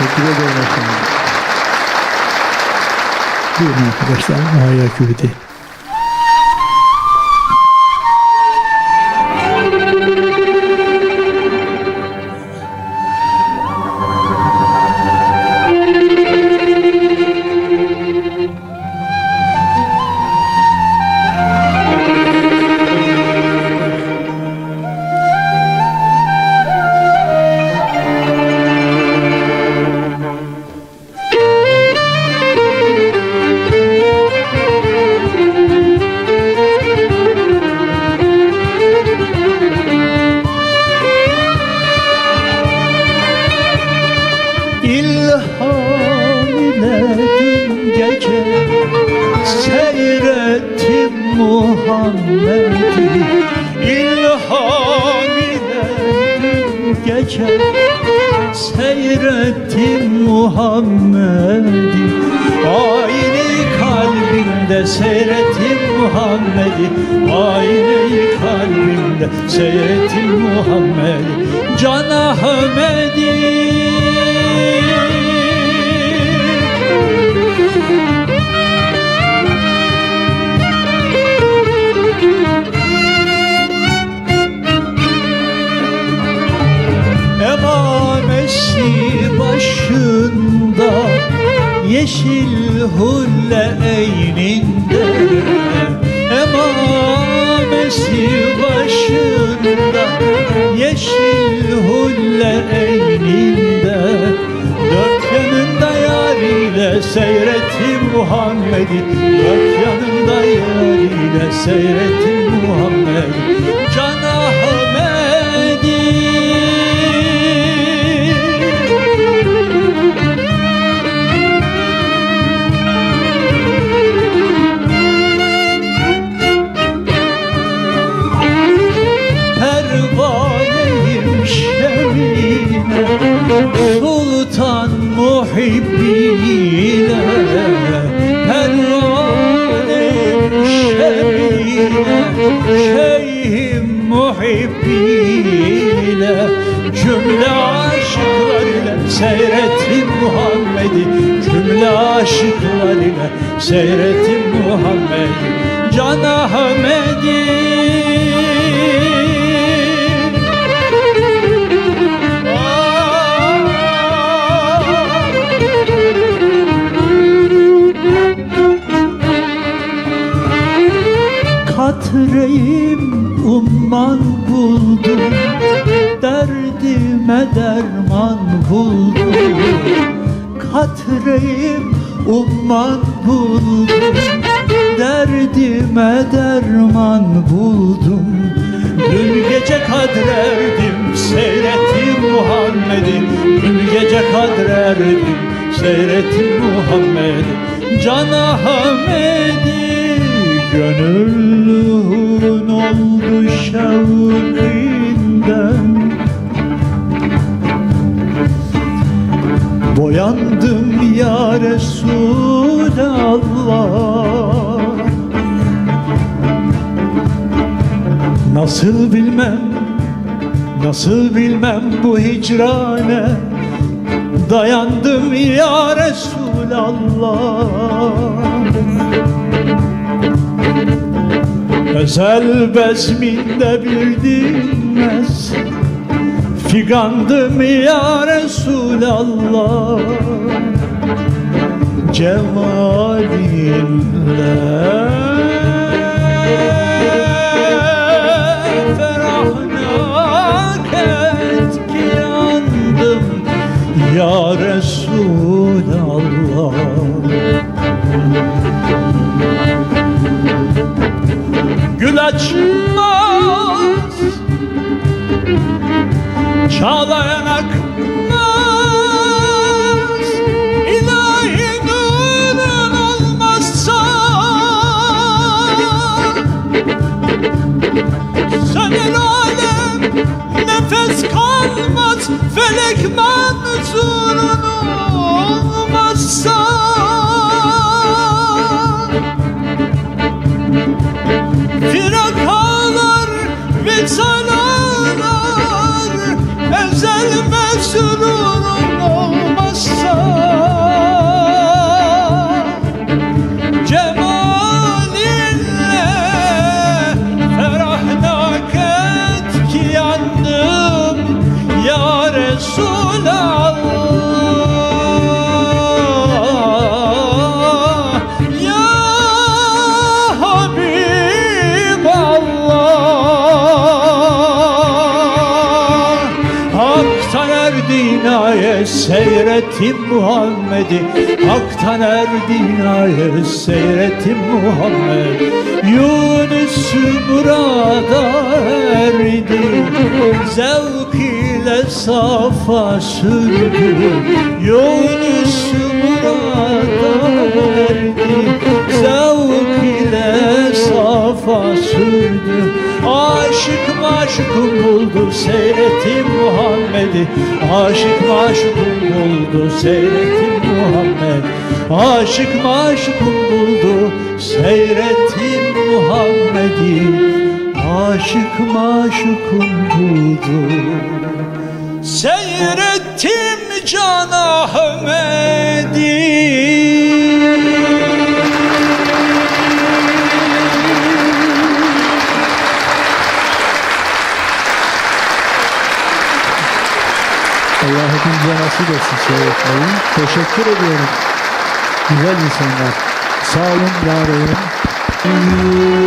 Teşekkür ederim efendim. Buyurun arkadaşlar. Muhayyer Küveti. İlham ile dün gece seyrettim Muhammed'i İlham ile dün gece seyrettim Muhammed'i Aynı kalbimde seyrettim Muhammed'i Aynı kalbimde seyrettim Muhammed'i Can Ahmet'i Yeşil hulle eyninde Emamesi başında. Yeşil hulle eyninde Dört yanında yariyle seyrettim Muhammed'i. Dört yanında yariyle seyrettim Muhammed'i. Can ile seyrettim Muhammed'i Can Ahmet'i. Katreyim umman buldum Derdime derman buldum Katreyim umman buldum Derdime derman buldum. Dün gece kadrerdim seyrettim Muhammed'i. Dün gece kadrerdim seyrettim Muhammed'i. Can Ahmet'i Gönüllün oldu şevkinden Boyandım ya Resulallah Nasıl bilmem, nasıl bilmem bu hicrane? Dayandım ya Resulallah Özel bezminde bildiğmez Figandım ya Resulallah. Cemalinle Ferahnak et ki yandım Ya Resulallah. Gül açmaz Çağlayan akmaz İlahi nurun olmazsa. Senin alem nefes kalmaz Felek manzurun should seyrettim Muhammed'i Hak'tan erdinaya seyrettim Muhammed? Yunus murada erdi Zevk ile safa sürdü. Yunus murada erdi Zevk safa sürdü Aşık maşukum buldu seyrettim Muhammed'i. Aşık maşukum buldu seyrettim Muhammed. Aşık maşukum buldu seyrettim Muhammed'i. Aşık maşukum buldu Seyrettim Can Ahmet'i Allah hepimize nasip etsin seyretmeyi. Teşekkür ediyorum. Güzel insanlar. Sağ olun, var olun.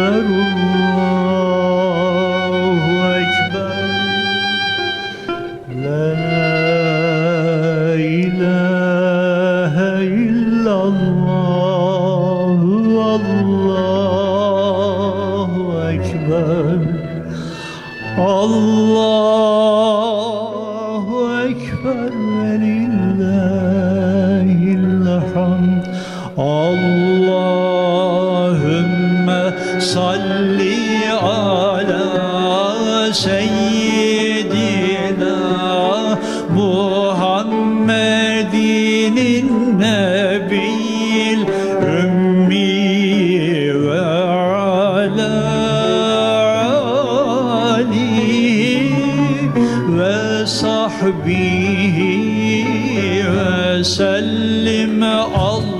Ekber Allahu Ekber. La ilahe illallah Allahu Ekber. Allahu Ekber ve lillahil Allahümme salli ala seyyidina Muhammedinin nebil ümmi ve ala alihi ve sahbihi ve sellim. Allahümme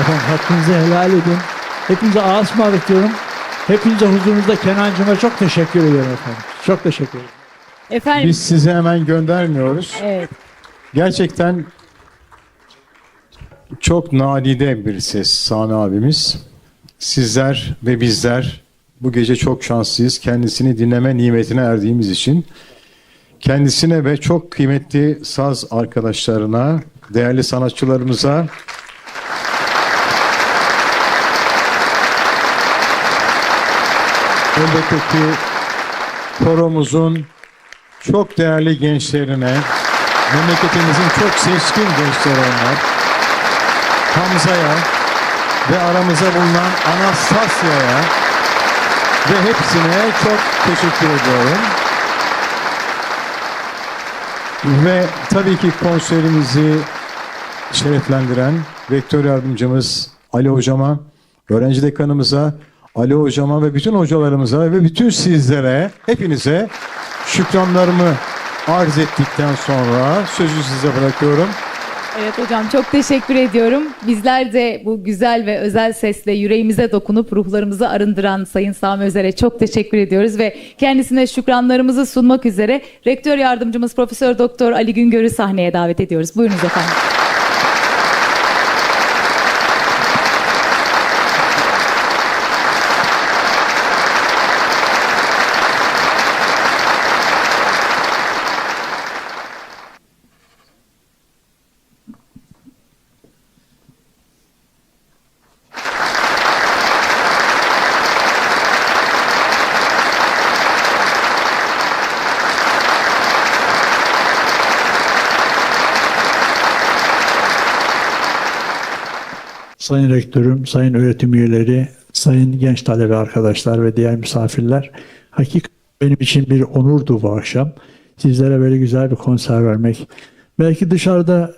Efendim hakkınızı helal edin. Hepinize ağız ısmarladık diyorum. Hepinize huzurunuzda Kenancığıma çok teşekkür ediyorum efendim. Çok teşekkür ederim. Efendim Biz sizi hemen göndermiyoruz. evet. Gerçekten çok nadide bir ses Sami abimiz. Sizler ve bizler bu gece çok şanslıyız. Kendisini dinleme nimetine erdiğimiz için. Kendisine ve çok kıymetli saz arkadaşlarına, değerli sanatçılarımıza elbette ki koromuzun çok değerli gençlerine, memleketimizin çok seçkin gençleri onlar. Hamza'ya ve aramıza bulunan Anastasya'ya ve hepsine çok teşekkür ediyorum. Ve tabii ki konserimizi şereflendiren rektör yardımcımız Ali Hocama, öğrenci dekanımıza, Ali Hocama ve bütün hocalarımıza ve bütün sizlere, hepinize şükranlarımı arz ettikten sonra sözü size bırakıyorum. Evet hocam çok teşekkür ediyorum. Bizler de bu güzel ve özel sesle yüreğimize dokunup ruhlarımızı arındıran Sayın Sami Özer'e çok teşekkür ediyoruz ve kendisine şükranlarımızı sunmak üzere Rektör Yardımcımız Profesör Doktor Ali Güngör'ü sahneye davet ediyoruz. Buyurunuz efendim. Sayın Rektörüm, Sayın öğretim üyeleri, Sayın genç talebe arkadaşlar ve diğer misafirler. Hakik benim için bir onurdu bu akşam. Sizlere böyle güzel bir konser vermek. Belki dışarıda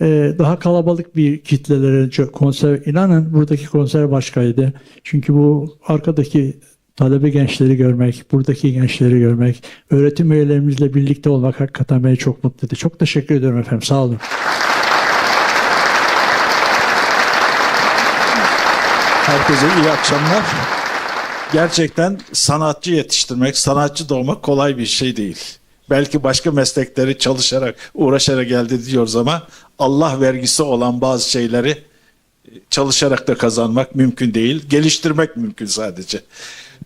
e, daha kalabalık bir kitlelere konser, inanın buradaki konser başkaydı. Çünkü bu arkadaki talebe gençleri görmek, buradaki gençleri görmek, öğretim üyelerimizle birlikte olmak hakikaten beni çok mutlu etti. Çok teşekkür ediyorum efendim. Sağ olun. Herkese iyi akşamlar. Gerçekten sanatçı yetiştirmek, sanatçı doğmak kolay bir şey değil. Belki başka meslekleri çalışarak, uğraşarak elde ediyoruz ama Allah vergisi olan bazı şeyleri e, çalışarak da kazanmak mümkün değil. Geliştirmek mümkün sadece.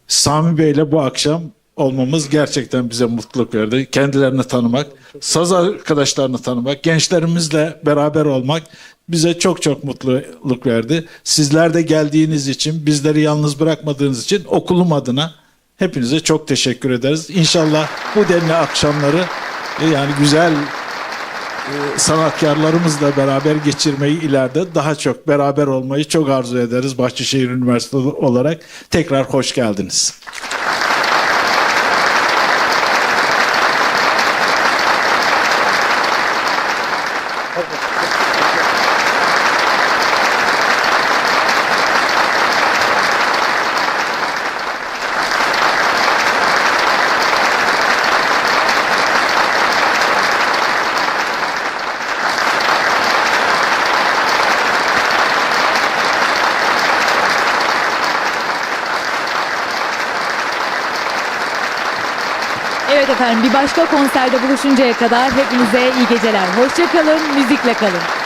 Sami Bey'le bu akşam olmamız gerçekten bize mutluluk verdi. Kendilerini tanımak, saz arkadaşlarını tanımak, gençlerimizle beraber olmak bize çok çok mutluluk verdi. Sizler de geldiğiniz için, bizleri yalnız bırakmadığınız için okulum adına hepinize çok teşekkür ederiz. İnşallah bu denli akşamları e, yani güzel e, sanatkarlarımızla beraber geçirmeyi ileride daha çok beraber olmayı çok arzu ederiz Bahçeşehir Üniversitesi olarak. Tekrar hoş geldiniz. Efendim bir başka konserde buluşuncaya kadar hepinize iyi geceler. Hoşçakalın, müzikle kalın.